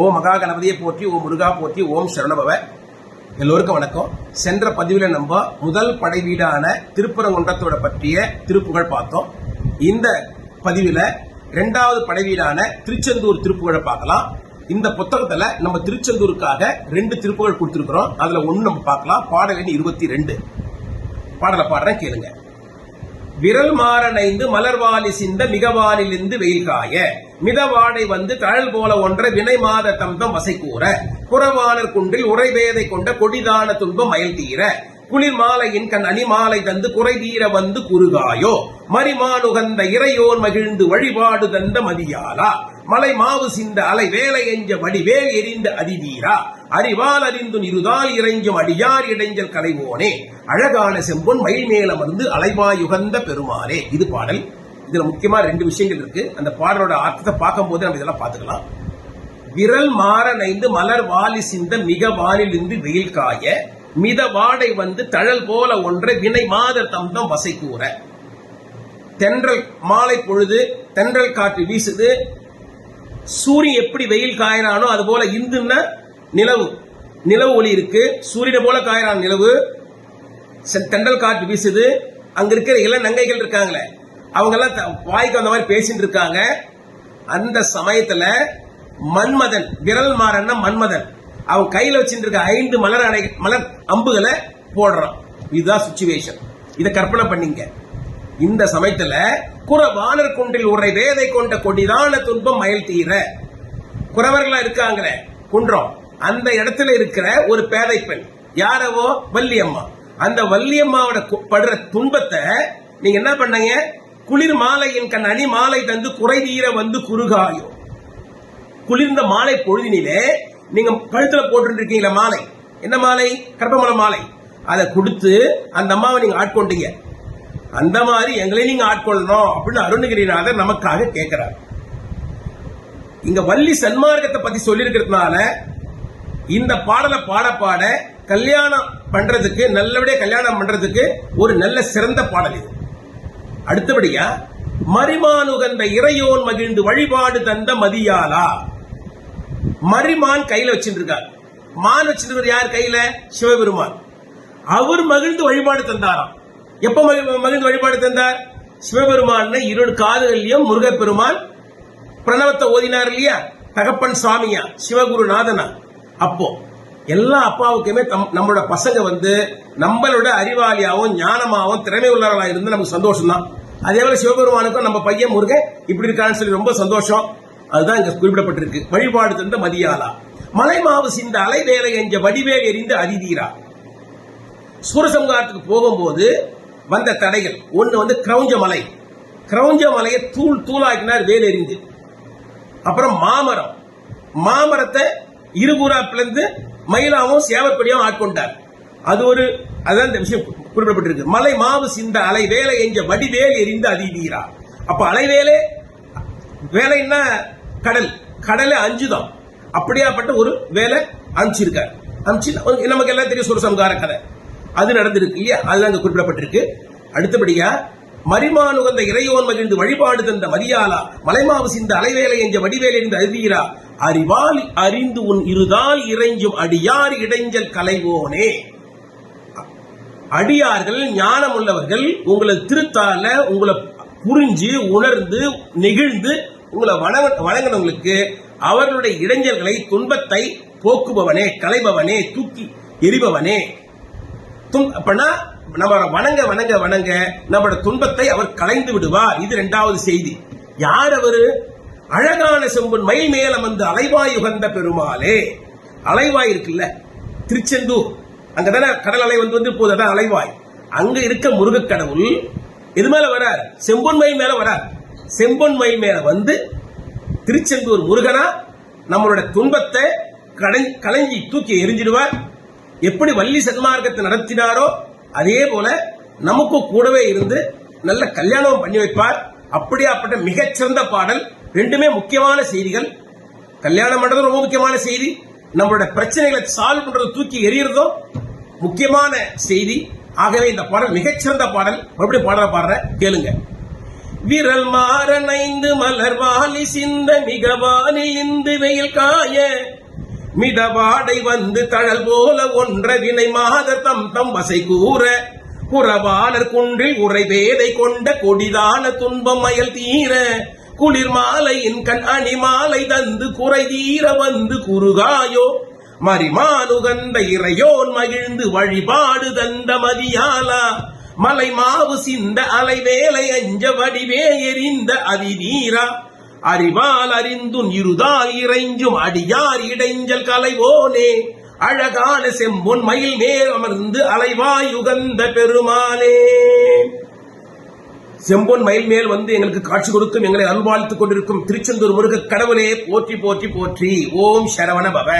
ஓ மகா கணபதியை போற்றி ஓ முருகா போற்றி ஓம் சரணபவ. எல்லோருக்கும் வணக்கம். சென்ற பதிவில் நம்ம முதல் படை வீடான திருப்பரங்குன்றத்தோட பற்றிய திருப்புகழ் பார்த்தோம். இந்த பதிவில் ரெண்டாவது படை வீடான திருச்செந்தூர் திருப்புகழை பார்க்கலாம். இந்த புத்தகத்துல நம்ம திருச்செந்தூருக்காக ரெண்டு திருப்புகள் கொடுத்திருக்கிறோம். அதுல ஒன்று நம்ம பார்க்கலாம். பாடல் எண் இருபத்தி ரெண்டு பாடலை பாடுறேன் கேளுங்க. விரல் மாறனைந்து மலர்வாலி சிந்த மிகவாலிலிருந்து வெயில் காய. மிதவாடை வந்து தழல் போல ஒன்ற வினை மாத தம்பம் வசை கூற புறவானர் குன்றில் உரைவேதை கொண்ட கொடிதான துன்பம் மயல் தீர குளிர் மாலையின் கண் அணிமாலை தந்து குறைதீர வந்து குறுகாயோ மரிமானுகந்த இறையோன் மகிழ்ந்து வழிபாடு தந்த மதியாலா மலை மாவு சிந்த அலை வேலை எஞ்ச வடிவேல் எரிந்த அதிவீரா அறிவால் அறிந்து இருதால் இறைஞ்சும் அடியார் இடைஞ்சல் கலைவோனே அழகான செம்பொன் மயில் மேல மருந்து அலைவாயுகந்த பெருமானே. இது பாடல் இதுல முக்கியமா ரெண்டு விஷயங்கள் இருக்கு. அந்த பாடலோட அர்த்தத்தை பார்க்கும்போது நம்ம இதெல்லாம் பார்த்துக்கலாம். விரல் மாற நைந்து மலர் வாலி சிந்த மிக வாலிலிருந்து வெயில் காய மித வாடை வந்து தழல் போல ஒன்றை வினை மாத தம்தம் வசை கூற. தென்றல் மாலை பொழுது தென்றல் காற்று வீசுது. சூரியன் எப்படி வெயில் காயறானோ அது போல இந்துன்னா நிலவு நிலவு ஒளி இருக்கு. சூரியனை போல காயறான் நிலவு. செ- தென்றல் காற்று வீசுது. அங்க இருக்கிற இளநங்கைகள் நங்கைகள் இருக்காங்களே அவங்க எல்லாம் த- வாய்க்கு அந்த மாதிரி பேசிட்டு இருக்காங்க. அந்த சமயத்துல மன்மதன் விரல் மாறன்னா மன்மதன். அவன் கையில வச்சுட்டு இருக்க ஐந்து மலர் அடை மலர் அம்புகளை போடுறான். இதுதான் சுச்சுவேஷன் இதை கற்பனை பண்ணீங்க. இந்த சமயத்துல குறவானர் குன்றில் உரை வேதை கொண்ட கொடிதான துன்பம் மயல் தீர. குறவர்களா இருக்காங்கிற குன்றம். அந்த இடத்துல இருக்கிற ஒரு பேதை பெண். யாரவோ? வள்ளியம்மா. அந்த வள்ளியம்மாவோட கு- படுற துன்பத்தை நீங்க என்ன பண்ணீங்க? குளிர் மாலையின் கண் அணி மாலை தந்து குறை தீர வந்து குறுகாயோ. குளிர்ந்த மாலை பொழுதினிலே நீங்க கழுத்துல போட்டுருக்கீங்களா மாலை. என்ன மாலை? கர்ப்பமல மாலை. அதை கொடுத்து அந்த அம்மாவை நீங்க ஆட்கொண்டீங்க. அந்த மாதிரி எங்களை நீங்க ஆட்கொள்ளணும் அப்படின்னு அருணகிரிநாதர் நமக்காக கேட்கிறார் இங்க வள்ளி சன்மார்க்கத்தை பத்தி சொல்லியிருக்கிறதுனால இந்த பாடலை பாட பாட கல்யாணம் பண்றதுக்கு நல்லபடியா கல்யாணம் பண்றதுக்கு ஒரு நல்ல சிறந்த பாடல் இது. அடுத்தபடியா மரிமானுகந்த இறையோன் மகிழ்ந்து வழிபாடு தந்த மதியாலா. மரிமான் கையில வச்சுட்டு இருக்கார் மான் வச்சிருக்கிற யார் கையில? சிவபெருமான். அவர் மகிழ்ந்து வழிபாடு தந்தாராம். எப்ப மகி- மகிழ்ந்து வழிபாடு தந்தார்? சிவபெருமான் இரு காதுகள்லயும் முருகப்பெருமான் பிரணவத்தை ஓதினார் இல்லையா? தகப்பன் சுவாமியா சிவகுருநாதனா. அப்போ எல்லா அப்பாவுக்குமே தம் நம்மளோட பசங்க வந்து நம்மளோட அறிவாளியாகவும் ஞானமாகவும் திறமை உள்ளவர்களாக இருந்து நமக்கு சந்தோஷம் தான் அதே போல சிவபெருமானுக்கும் நம்ம பையன் முருகன் இப்படி இருக்கான்னு சொல்லி ரொம்ப சந்தோஷம். அதுதான் இங்க குறிப்பிடப்பட்டிருக்கு. வழிபாடு தந்த மதியாலா மலை மாவு சிந்த அலை வேலை எஞ்ச வடிவேல் எரிந்து அதிதீரா சூரசங்காரத்துக்கு போகும்போது வந்த தடைகள். ஒன்று வந்து கிரௌஞ்ச மலை. கிரௌஞ்ச மலையை தூள் தூளாக்கினார் வேல் எறிந்து அப்புறம் மாமரம். மாமரத்தை இருபுறா பிளந்து மயிலாவும் சேவற்படியும் ஆட்கொண்டார். அது ஒரு அதான் இந்த விஷயம் குறிப்பிடப்பட்டிருக்கு. மலை மாவு சிந்த அலை வேலை என்ற வடிவேல் எரிந்து அதிவீரா. அப்ப அலைவேலே வேலைன்னா கடல் கடலை அஞ்சுதான் அப்படியாப்பட்ட ஒரு வேலை அனுப்பிச்சிருக்கார் அனுப்பிச்சு நமக்கு எல்லாம் தெரியும் சுரசம்கார கதை. அது நடந்திருக்கு இல்லையா? அதுதான் அங்கே குறிப்பிடப்பட்டிருக்கு. அடுத்தபடியா மரிமானுகந்த இறையோன் மகிழ்ந்து வழிபாடு தந்த மதியாலா மலைமாவு சிந்த அலைவேலை என்ற வடிவேலை என்று அறிவீரா அறிவால் அறிந்து உன் இருதால் இறைஞ்சும் அடியார் இடைஞ்சல் கலைவோனே. அடியார்கள் ஞானம் உள்ளவர்கள் உங்களை திருத்தால உங்களை புரிஞ்சு உணர்ந்து நெகிழ்ந்து உங்களை வணங்க வணங்கினவங்களுக்கு அவர்களுடைய இடைஞ்சல்களை துன்பத்தை போக்குபவனே கலைபவனே தூக்கி எரிபவனே துன்- அப்பனா நம்ம வணங்க வணங்க வணங்க நம்மளோட துன்பத்தை அவர் கலைந்து விடுவார். இது இரண்டாவது செய்தி. யார் அவரு? அழகான செம்பன் மயில் மேலம் வந்து அலைவாய் உகந்த பெருமாளே. அலைவாய் இருக்குல்ல? திருச்செந்தூர். அங்கதானே கடல் அலை வந்து வந்து போது அதான் அலைவாய். அங்க இருக்க முருகக் கடவுள் எது மேல வரார். செம்பொன் மயில் மேல வரார். செம்பொன் மயில் மேல வந்து திருச்செந்தூர் முருகனா நம்மளோட துன்பத்தை கடை- களைஞ்சி தூக்கி எரிஞ்சிடுவார். எப்படி வள்ளி சன்மார்க்கத்தை நடத்தினாரோ அதே போல நமக்கும் கூடவே இருந்து நல்ல கல்யாணம் பண்ணி வைப்பார். அப்படியாப்பட்ட மிகச்சிறந்த பாடல். ரெண்டுமே முக்கியமான செய்திகள். கல்யாணம் பண்றது ரொம்ப முக்கியமான செய்தி. நம்மளோட பிரச்சனைகளை சால்வ் பண்றது தூக்கி எறியறதும் முக்கியமான செய்தி. ஆகவே இந்த பாடல் மிகச்சிறந்த பாடல். மறுபடியும் பாடல பாடுற கேளுங்க. விரல் மாறனைந்து மலர் வாலி சிந்த மிகவானில் இந்து வெயில் காய. மிதவாடை வந்து தழல் போல ஒன்ற வினை மாத தம் தம் வசை கூற. புறவாளர் குன்றில் உரை வேதை கொண்ட கொடிதான துன்பம் மயல் தீர குளிர் மாலையின் கண் அணிமாலை தந்து குறை தீர வந்து குறுகாயோ மரிமானுகந்த இறையோன் மகிழ்ந்து வழிபாடு தந்த மதியாலா மலை மாவு சிந்த அலைவேலை அஞ்ச வடிவே எரிந்த அதிதீரா அறிவால் அறிந்தும் இருதால் இறைஞ்சும் அடியார் இடைஞ்சல் கலைவோனே அழகான செம்பொன் மயில் மேல் அமர்ந்து அலைவாய் யுகந்த பெருமானே. செம்பொன் மயில் மேல் வந்து எங்களுக்கு காட்சி கொடுக்கும் எங்களை அல்வாழ்த்துக் கொண்டிருக்கும் திருச்செந்தூர் முருக கடவுளே போற்றி போற்றி போற்றி. ஓம் சரவண பவ.